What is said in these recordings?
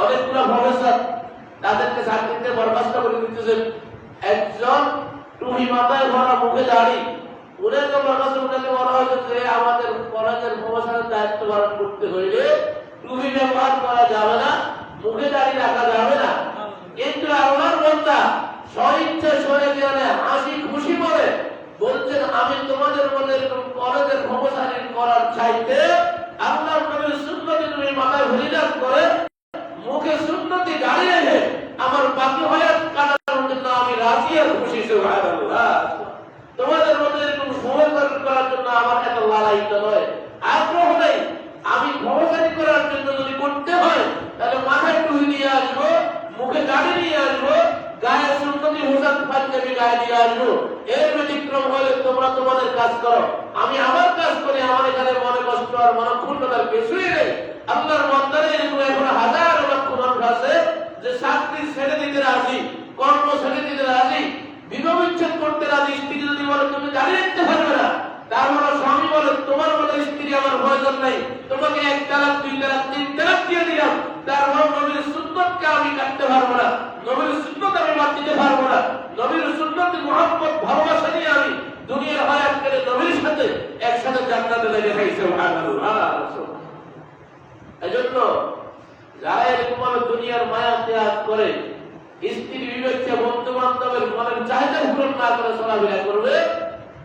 অনেকগুলো প্রফেসর তাদেরকে চাকরিতে করে দিতেছেন একজন টুপি মাথায় মুখে দাড়ি, উনাকে বরখাস্ত উনাকে আমাদের কলেজের প্রফেসরের দায়িত্ব পালন করতে হইলে টুপি ব্যবহার করা যাবে না, মুখে দাড়ি রাখা যাবে না। কিন্তু আল্লাহর বান্দা স্বইচ্ছা সরে গেলে হাসি খুশি বলে, বলছেন, আমি তোমাদের মধ্যে কলেজের প্রফেসরিং করার চাইতে আল্লাহর নবীর সুন্নতি তুমি মাথায় হরিদাস করে, মুখে সুন্নতি দাঁড়িয়ে রেখে আমার বাকি হয়াত কাটানোর জন্য আমি রাজি আর খুশি তোমাদের মধ্যে এরকম সময় করার জন্য আমার এত লালায়িত নয়, আগ্রহ নেই। আমি ভবসারি করার জন্য যদি করতে হয়, তাহলে মাথায় টুহি নিয়ে আসব, মুখে দাড়ি নিয়ে আসব গায়ে সুন্নতি হোসেন পাঞ্জাবি গায়ে দিয়ে আসব। এর ব্যতিক্রম হলে তোমরা তোমাদের কাজ করো। আমি আমার কাজ করি, আমার এখানে মনে কষ্ট আর মনে ক্ষুণ্ণতার কিছুই নেই। আপনার মন্দারে এরকম এখন হাজার লক্ষ মানুষ আছে যে চাকরি ছেড়ে দিতে রাজি, কর্ম ছেড়ে দিতে রাজি, বিবাহ বিচ্ছেদ করতে রাজি, স্ত্রী যদি বলে, তুমি দাঁড়িয়ে রাখতে পারবে না। তার মানে তোমার স্ত্রী আমার প্রয়োজন নেই। তোমাকে এক দুই তালাক আমি একসাথে জান্নাতে লেগে থাকি সুবহানাল্লাহ। এজন্য যারা এরকম দুনিয়ার মায়া করে, স্ত্রী বিবেককে বন্ধু বান্ধবের মনের চাহিদা পূরণ না করে চলাফেরা করবে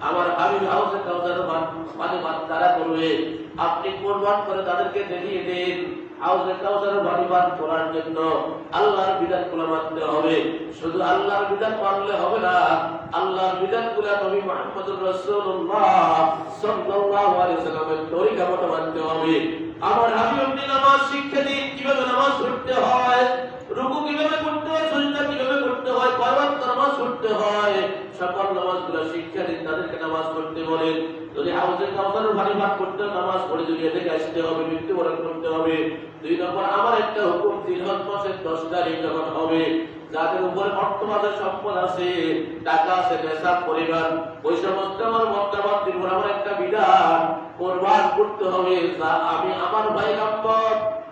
আমার হাবিব হাউসে পান তারা করবে আপনি কোরবান করে তাদেরকে দেখিয়ে দিন? নামাজ শিক্ষা দিন, কীভাবে নামাজ পড়তে হয়, রুকু কীভাবে করতে হয় সুজদা কীভাবে করতে হয় কয় ওয়াক্ত নামাজ পড়তে হয় সকল নামাজগুলো শিক্ষা দিন, তাদেরকে নামাজ পড়তে বলেন। যদি হাউসের কাউসারের ভারী ভাগ করতে নামাজ পড়ে দুনিয়া থেকে আসতে হবে, মৃত্যুবরণ করতে হবে। দুই নম্বর, আমার একটা হুকুম, জিলহজ মাসের দশ তারিখ যখন হবে, যাদের উপরে বর্তমানে সম্পদ আছে, টাকা আছে নেশাব পরিবার, ওই সমস্ত আমার বর্তমান দিন আমার একটা বিধান, কোরবান করতে হবে। যা আমি আমার ভাই গাম্বর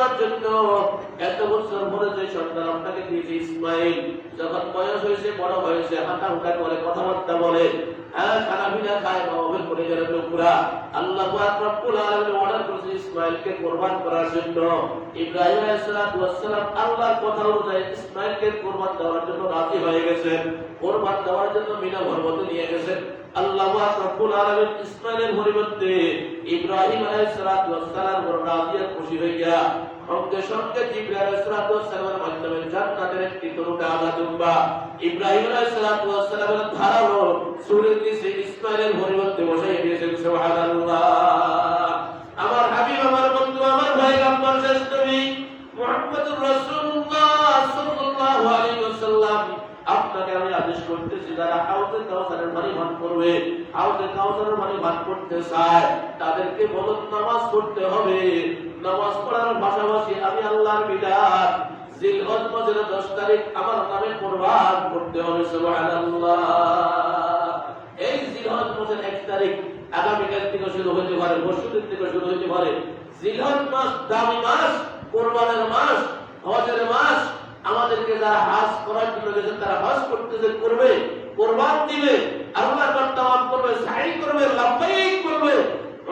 করার জন্য এত বছর পরে যে সন্তান আপনাকে দিয়েছে ইসমাইল, যখন বয়স হয়েছে, বড় হয়েছে, হাঁটা হুটা করে কথাবার্তা বলে হ্যাঁ ইব্রাহিম মিনা ইসমাইলের পরিবর্তে ইব্রাহিম খুশি হয়ে গিয়া সঙ্গে সঙ্গে সালামের মাধ্যমে জান্নাতের একটি আঘাত উঠবা ইব্রাহিম আলাইহিস সালাতু ওয়াস সালামের ধারালো সুরের নিচে ইসমাইলের পরিবর্তে বসাই দিয়েছেন, সুবহানাল্লাহ। আমার হাবিব, আমার বন্ধু, আমার ভাই আমার ওয়াসাল্লাম। আপনাকে আমি আদেশ করতেছি, যারা হাউজে কাউসারের করবে, হাউজে কাউসারের পানি পান করতে চায়, তাদেরকে বলুন নামাজ পড়তে হবে। নামাজ পড়ার পাশাপাশি আমি আল্লাহর বিধান তারিখ আমার নামে করতে হবে এই মাসের তারিখ থেকে শুরু হতে পারে থেকে শুরু হতে পারে। মাস, দামি মাস মাস আমাদেরকে যারা হাস করার জন্য গেছেন, তারা হাস করতে করবে, কোরবান দিবে, আল্লাহ করবে সাই করবে লাভবাহিক করবে।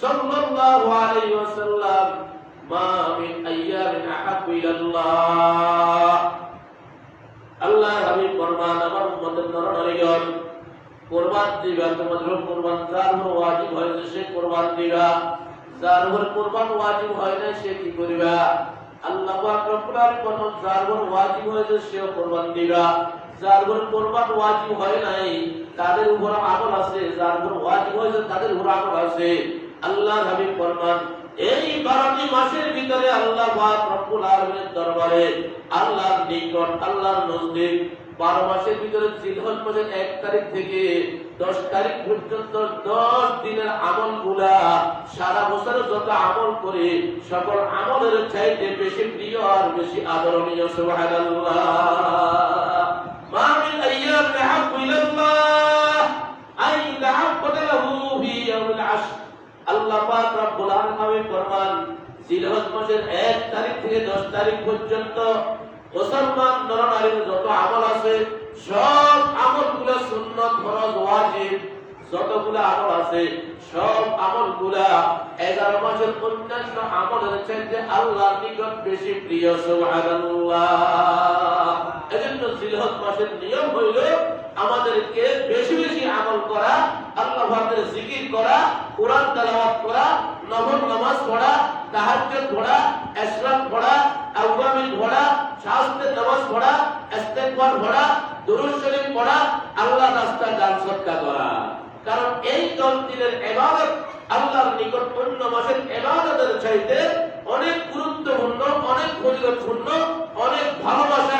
সাল্লাল্লাহু আলাইহি ওয়াসাল্লাম সে কুরবান দিবা। যার উপর কুরবান ওয়াজিব হয় না, সে কি করিবা? আল্লাহ পাক সেও কুরবান দিবা। যার উপর কোরবান ওয়াজিব হয় নাই, তাদের উপর আমল আছে। যার ওয়াজিব হয়েছে তাদের উপর আমল আছে। আল্লাহ হাবিব ফরমান, এই বারোটি মাসের ভিতরে আল্লাহ রব্বুল আলামিনের দরবারে আল্লাহর নিকট, আল্লাহর নজদিক বারো মাসের ভিতরে জিলহজ মাসের এক তারিখ থেকে দশ তারিখ পর্যন্ত দশ দিনের আমলগুলা সারা বছর যত আমল করে, সকল আমলের চাইতে বেশি প্রিয় আর বেশি আদরণীয়, সুবহানাল্লাহ। জিলহজ মাসের 1 তারিখ থেকে 10 তারিখ পর্যন্ত মুসলমান নরনারীর যত আমল আছে, সব আমলগুলো সুন্নত, ফরজ, ওয়াজিব, যতগুলো আমল আছে, সব আমলগুলা 11 মাসের অন্যান্য আমলের চাইতে আল্লাহর নিকট বেশি প্রিয়, সুবহানাল্লাহ। এজন্য জিলহজ মাসের নিয়ম হইল আমাদেরকে বেশি বেশি আমল করা, আল্লাহ জিকির করা, কোরআন তেলাওয়াত করা, নফল নামাজ পড়া তাহাজ্জুদ পড়া পড়া পড়া পড়া পড়া দুরূদ শরীফ পড়া, আল্লাহ সদকা করা। কারণ এই দিনের ইবাদত আল্লাহর নিকট অন্য মাসের ইবাদতের চাইতে অনেক গুরুত্বপূর্ণ, অনেক ফজিলতপূর্ণ, অনেক ভালোবাসা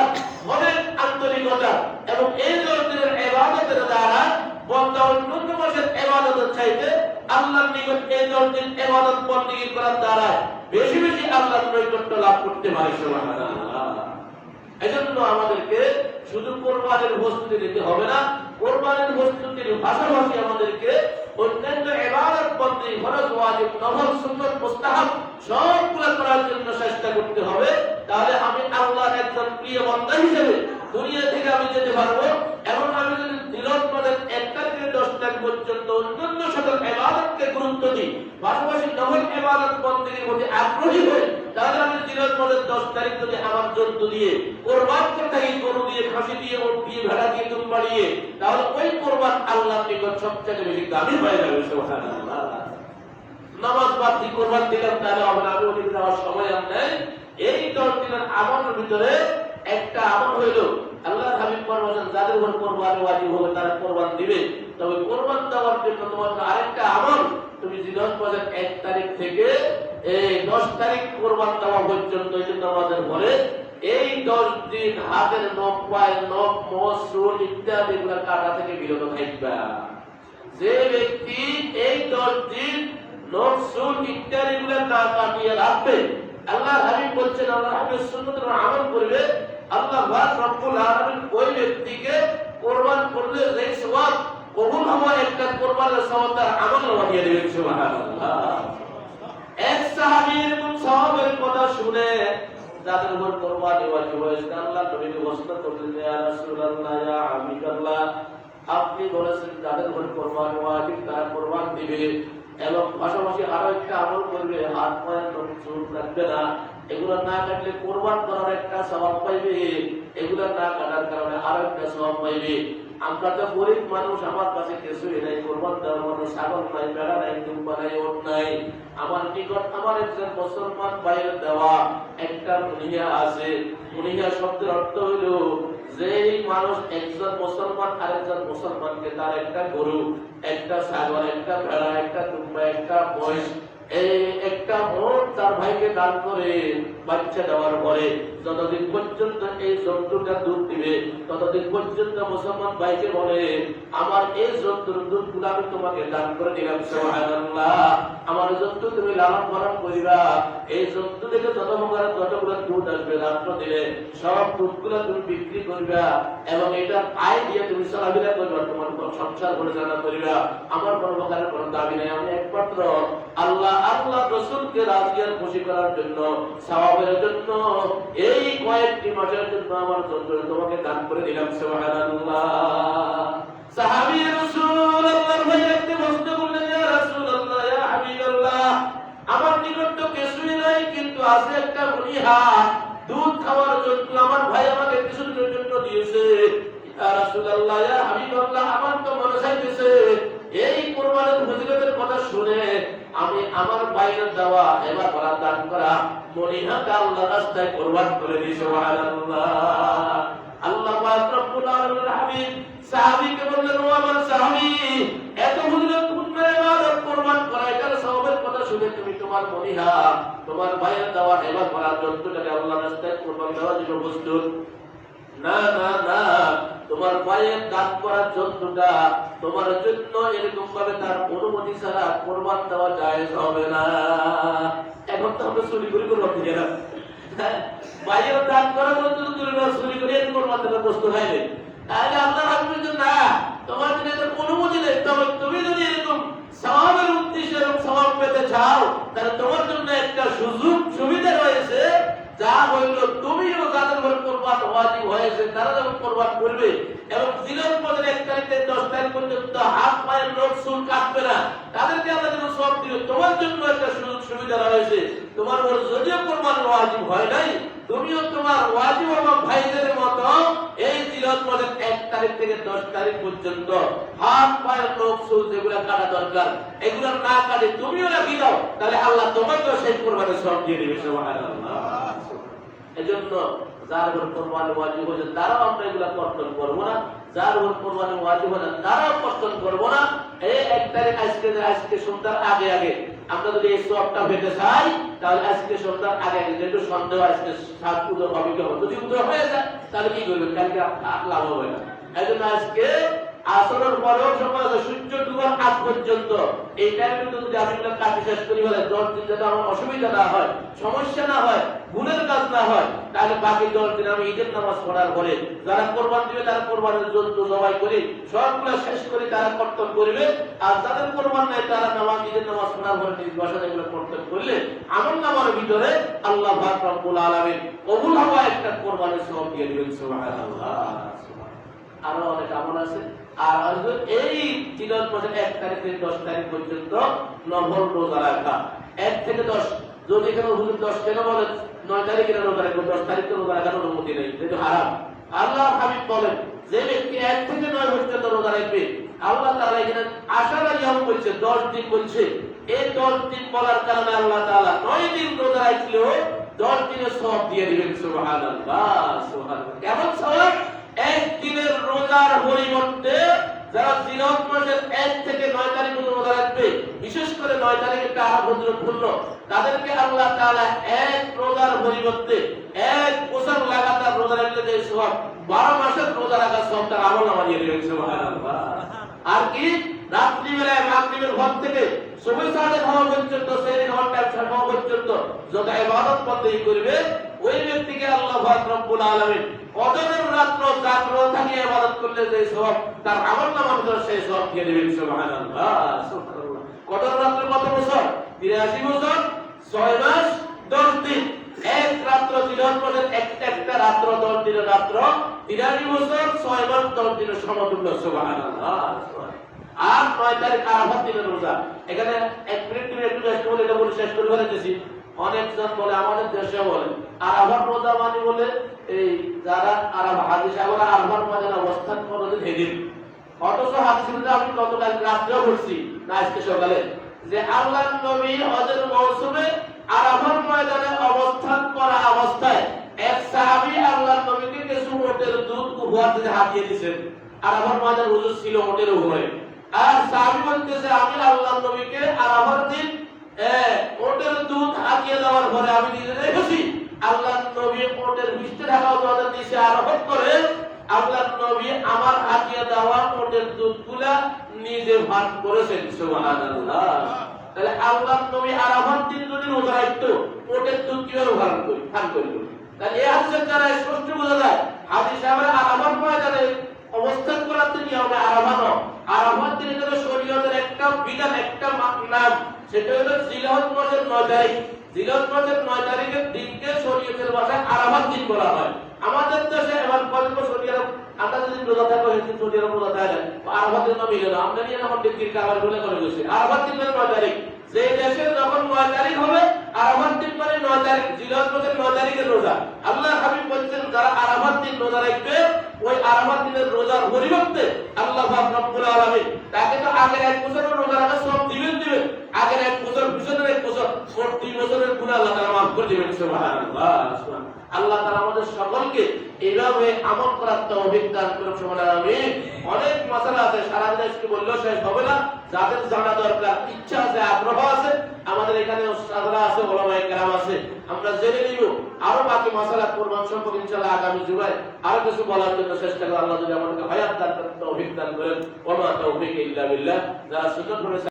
অনেক আন্তরিকতা এবং এই দিনের ইবাদতের দ্বারা বন্ধা অন্য মাসের ইবাদতের চাইতে আল্লাহর নিকট এই দশ দিন ইবাদত বন্দেগী করার দ্বারা বেশি বেশি আল্লাহর নৈকট্য লাভ করতে পারে এজন্য আমাদেরকে শুধু কোরবানের প্রস্তুতি নিতে হবে না, কোরবানের প্রস্তুতির পাশাপাশি আমাদেরকে অন্যান্য ইবাদত বন্দী ফরজ, ওয়াজিব, নফল, সুন্নাত, মুস্তাহাব সবগুলো করার জন্য চেষ্টা করতে হবে। তাহলে আমি আল্লাহর একজন প্রিয় বান্দা হিসেবে দুনিয়া থেকে আমি যেতে পারব, এবং আমি যদি পদের একটা থেকে দশ তারিখ পর্যন্ত অন্যান্য ইবাদতকে গুরুত্ব দিই। পাশাপাশি নফল ইবাদত বন্দীর প্রতি আগ্রহী হই, তাহলে আমি পদের দশ তারিখ যদি আমার জন্তু দিয়ে, কোরবান করে গরু দিয়ে, খাসি দিয়ে, ওট দিয়ে, ভেড়া দিয়ে, দুধ বাড়িয়ে, তাহলে ওই কোরবান আল্লাহর নিকট সবচেয়ে বেশি দামি হয়ে যাবে নামাজ বাদ কোরবান দিলাম, তাহলে না। আমি ওদিকে যাওয়ার সময় আর নেই। এই দশ দিনের আমলের ভিতরে একটা আমল হইল, আল্লাহ হাবিব পরমাজন যাদের উপর কোরবানি ওয়াজিব হবে, তারা কোরবান দিবে। তবে কোরবান দেওয়ার জন্য তোমার আরেকটা তুমি থেকে বিরত থাকবা। যে ব্যক্তি এই দশ দিন নখ চুল ইত্যাদি গুলা না কাটিয়ে রাখবে আল্লাহ হাবিব বলছেন আল্লাহ হাবিব সুন্নতের আমল করবে, আল্লাহ রব্বুল আলামিন ওই ব্যক্তিকে কোরবান করলে যে সওয়াব কবুল হওয়ার একটা কোরবানের সওয়াব তার আমল দেবেন সুবহানাল্লাহ। এক সাহাবীর কথা শুনে যাদের উপর কোরবানি ওয়াজিব হয়েছে আল্লাহ নবীকে করলেন রাসূলুল্লাহ, ইয়া আপনি বলেছেন যাদের উপর কোরবানি ওয়াজিব তারা কোরবান দিবে এবং পাশাপাশি আরও একটা আমল করবে, হাত পায়ের চুল রাখবে না। এগুলো না কাটলে কোরবান করার একটা স্বভাব পাইবে, এগুলো না কাটার কারণে আরও একটা স্বভাব পাইবে। আমরা তো গরিব মানুষ, আমার কাছে কিছুই নাই কোরবান দেওয়ার মতো ছাগল নাই, বেড়া নাই, দুম্বা নাই, ওট নাই। আমার নিকট আমার একজন মুসলমান ভাইয়ের দেওয়া একটা মুনিয়া আছে। মুনিয়া শব্দের অর্থ হইল, যেই মানুষ একজন মুসলমান আরেকজন মুসলমানকে তার একটা গরু, একটা ছাগল, একটা ভেড়া একটা দুম্বা, একটা মহিষ, এই একটা মোট তার ভাইকে দান করে বাচ্চা দেওয়ার পরে যতদিন পর্যন্ত এই জন্তুটা দুধ দিবে, ততদিন পর্যন্ত মুসলমান ভাইকে বলে, আমার এই জন্তুর দুধগুলো আমি তোমাকে দান করে দিলাম আমার জন্তু তুমি লালন পালন করিবা। এই জন্তু থেকে যত প্রকার যতগুলো দুধ আসবে, রাত্র দিলে সব দুধগুলো তুমি বিক্রি করিবা এবং এটা আয় দিয়ে তুমি চলাফেরা করবা, তোমার সংসার পরিচালনা করিবা। আমার কোনো প্রকারের কোনো দাবি নেই, আমি একমাত্র আল্লাহ আল্লাহ রসুলকে রাজি আর খুশি করার জন্য, সওয়াবের জন্য এই কয়েকটি মাসের জন্য আমার জন্য তোমাকে দান করে দিলাম আমার নিকট তো কিছুই নাই, কিন্তু আছে একটা দুধ খাওয়ার জন্য আমার ভাই আমাকে কিছুদিনের জন্য দিয়েছে। ইয়া রাসূলুল্লাহ আমার তো মনে চাইতেছে, এই কোরবানের ফজিলতের কথা শুনে আমি আমার বাইরে যাওয়া, এবার করা দান করা, মনিহাকে আল্লাহ রাস্তায় কোরবান করে দিই আল্লাহ পাক বললেন, ও আমার সাহাবী, এত কোরবান করা কথা শুনে তুমি তোমার মনিহা, তোমার বাইরে যাওয়া, এবার করার যন্ত্রটাকে আল্লাহ রাস্তায় কোরবান দেওয়ার জন্য প্রস্তুত। না না না, তোমার পায়ের দান করার জন্যটা তোমার জন্য এরকম ভাবে তার অনুমতি ছাড়া কোরবান দেওয়া যায় হবে না। এখন তো আমরা চুরি করি কোরবান দিয়ে না। হয়নি তাহলে যে না, তোমার জন্য নেই, তবে তুমি যদি এরকম এরকম পেতে চাও, তাহলে তোমার জন্য একটা সুযোগ রয়েছে, যা হইল কোরবান ওয়াজিব হয়েছে তারা যখন কোরবান করবে এবং দিনের পদের এক তারিখ থেকে দশ তারিখ পর্যন্ত হাত পায়ের লোক চুল কাটবে না। তাদেরকে আল্লাহ যেন সব দিল তোমার জন্য একটা সুযোগ সুবিধা রয়েছে। তোমার উপর যদিও কোরবান ওয়াজিব হয় নাই তুমিও তোমার ওয়াজিব এবং ভাইদের মতো এই দিনের পদের এক তারিখ থেকে দশ তারিখ পর্যন্ত হাত পায়ের লোক চুল যেগুলো কাটা দরকার এগুলো না কাটে তুমিও রাখি দাও। তাহলে আল্লাহ তোমাকেও সেই কোরবানের সব দিয়ে দেবে সুবহানাল্লাহ। এজন্য যার উপর কোরবানি ওয়াজিব হয়েছে তারাও আমরা এগুলা কর্তন করব না। যার উপর কোরবানি ওয়াজিব হয় তারাও কর্তন করব না। এই এক তারিখ আজকে আজকে সন্ধ্যার আগে আগে। আমরা যদি এই সবটা পেতে চাই, তাহলে আজকে সন্ধ্যার আগে আগে। যেহেতু সন্দেহ আজকে সাত পুজোর হবে যদি উদয় হয়ে যায়, তাহলে কি করবেন? কালকে লাভ হবে না। এই আজকে আসরের পরেও সময় আছে সূর্য ডুবার আগ পর্যন্ত। এই টাইমে যদি আমি কাটি শেষ করি বলে দশ দিন যাতে আমার অসুবিধা না হয়, সমস্যা না হয়, গুণের কাজ না হয়, তাহলে বাকি দশ দিন আমি ঈদের নামাজ পড়ার পরে যারা কোরবান দিবে তারা কোরবানের জন্য জবাই করি, সবগুলো শেষ করে তারা কর্তন করবে, আর যাদের কোরবান নাই তারা নামাজ, ঈদের নামাজ পড়ার পরে নিজ বাসায় এগুলো কর্তন করলে আমল নামার ভিতরে আল্লাহ পাক রব্বুল আলামিন কবুল হওয়া একটা কোরবানের সব দিয়ে দিবেন, সুবহানাল্লাহ। আরও অনেক আমল আছে? আর হয়তো এই তিনের মাসের এক তারিখ থেকে দশ তারিখ পর্যন্ত নভল রোজা রাখা। এক থেকে দশ। যদি এখানে হুজুর দশ কেন বলেন? নয় তারিখে রোজা রাখব দশ রোজা রাখার অনুমতি নেই। যেহেতু হারাম। আল্লাহ হাবিব বলেন, যে ব্যক্তি এক থেকে নয় পর্যন্ত রোজা রাখবে, আল্লাহ তাআলা এখানে দশ দিন বলছে। এই দশ দিন বলার কারণে আল্লাহ তাআলা নয় দিন রোজা রাখলেও দশ দিনের সব দিয়ে দিবেন, সুবহানাল্লাহ সুবহানাল্লাহ। কেমন সওয়াব? একদিনের রোজার পরিবর্তে যারা জিরত মাসের এক থেকে নয় তারিখ রোজা রাখবে, বিশেষ করে নয় তারিখে তারা পূর্ণ, তাদেরকে আল্লাহ তাআলা এক রোজার পরিবর্তে এক বছর লাগাতার রোজা রাখলে যে সব বারো মাসের রোজা রাখার সব তার আমল সুবহানাল্লাহ। আর কি? রাত্রি বেলায় মাগরিবের ঘর থেকে সাড়ে খাওয়া পর্যন্ত, সেই টাইম খাওয়া পর্যন্ত, যত ইবাদত বন্দেগী করবে ওই ব্যক্তিকে আল্লাহ রব্বুল আলামিন কদরের রাত্র জাগ্র থাকিয়ে ইবাদত করলে যে সব তার আমল নামার সেই সব দিয়ে দিবেন সুবহানাল্লাহ রাত্র কত বছর? 83 বছর? 6 মাস? 10 দিন। এক রাত্র দিনের পরে একটা একটা রাত্র 10 দিনের রাত্র। 83 বছর 6 মাস 10 দিনের সমতুল্য, সুবহানাল্লাহ আর নয় তারিখ আরাফাত দিনের রোজা। এখানে এক মিনিট একটু শেষ করে এটা বলে, শেষ করে ফেলেছি। অনেকজন বলে, আমাদের দেশে বলে আরাফাত রোজা মানে বলে এই যারা আরাফা হাদিস আমরা আরাফার ময়দানে অবস্থান সেদিন। অথচ আমি গতকাল রাত্রেও পড়ছি, না, আজকে সকালে। যে আল্লাহ নবী হজের মৌসুমে আরাফার ময়দানে অবস্থান করা অবস্থায় এক আল্লাহ নবীকে কিছু দুধ উপহার দিতে হাতিয়ে মাঝে হুজুর ছিল আর সাহাবী বলতেছে, আমি আল্লাহ নবীকে দিন দুধ হাতিয়ে দেওয়ার পরে আমি নিজে দেখেছি আল্লাহ নবী ওটের মিষ্টি ঢাকা তোমাদের দিয়েছে আরোহণ করে আল্লাহ নবী আমার হাতিয়ে দেওয়া ওটের দুধগুলা নিজে ভাগ করেছেন তাহলে আল্লাহ নবী আর আমার দিন যদি রাখতো ওটের দুধ কীভাবে ভাগ করি ভাগ করি? তাহলে এই দ্বারা স্পষ্ট বোঝা যায়, হাদিস সাহেবের আরামান ময়দানে অবস্থান করার তিনি হবে। আরামানো আরামান তিনি হলো শরীয়তের একটা বিধান, একটা নাম, সেটা হলো জিলহজ মাসের নয় তারিখ। জিলহজ মাসের নয় তারিখের দিনকে শরীয়তের ভাষায় আরামান দিন বলা হয়। আমাদের দেশে আরাফাত এখন আরাফাত দিন মানে আরাফাত মানে আরাফাত আরাফাত রোজার পরিবর্তে আল্লাহ রব্বুল আলামিন তাকে তো আগের এক বছরের রোজা রাখা সব দিবেন দিবেন আগের এক বছর পিছনের এক বছর মোট দুই বছরের গুনাহ আল্লাহ তাআলা মাফ করে দিবেন আল্লাহ তাআলা আমাদের সকলকে এইভাবে আমল করার তৌফিক দান করুন, সুবহানাল্লাহ, আমিন। অনেক মাসালা আছে, সারা আজকে বললেও শেষ হবে না। যাদের জানা দরকার, ইচ্ছা আছে, আগ্রহ আছে, আমাদের এখানে উস্তাদরা আছে, ওলামায়ে কেরাম আছে। আমরা জেনে নিব, আরও বাকি মাসালা কোরবান সম্পর্কে ইনশাআল্লাহ আগামী জুমায় আরও কিছু বলার জন্য চেষ্টা করব আল্লাহ যদি আমাদেরকে হায়াত দান করেন, তৌফিক দান করেন। তৌফিক ইল্লা যারা সুযোগ করেছে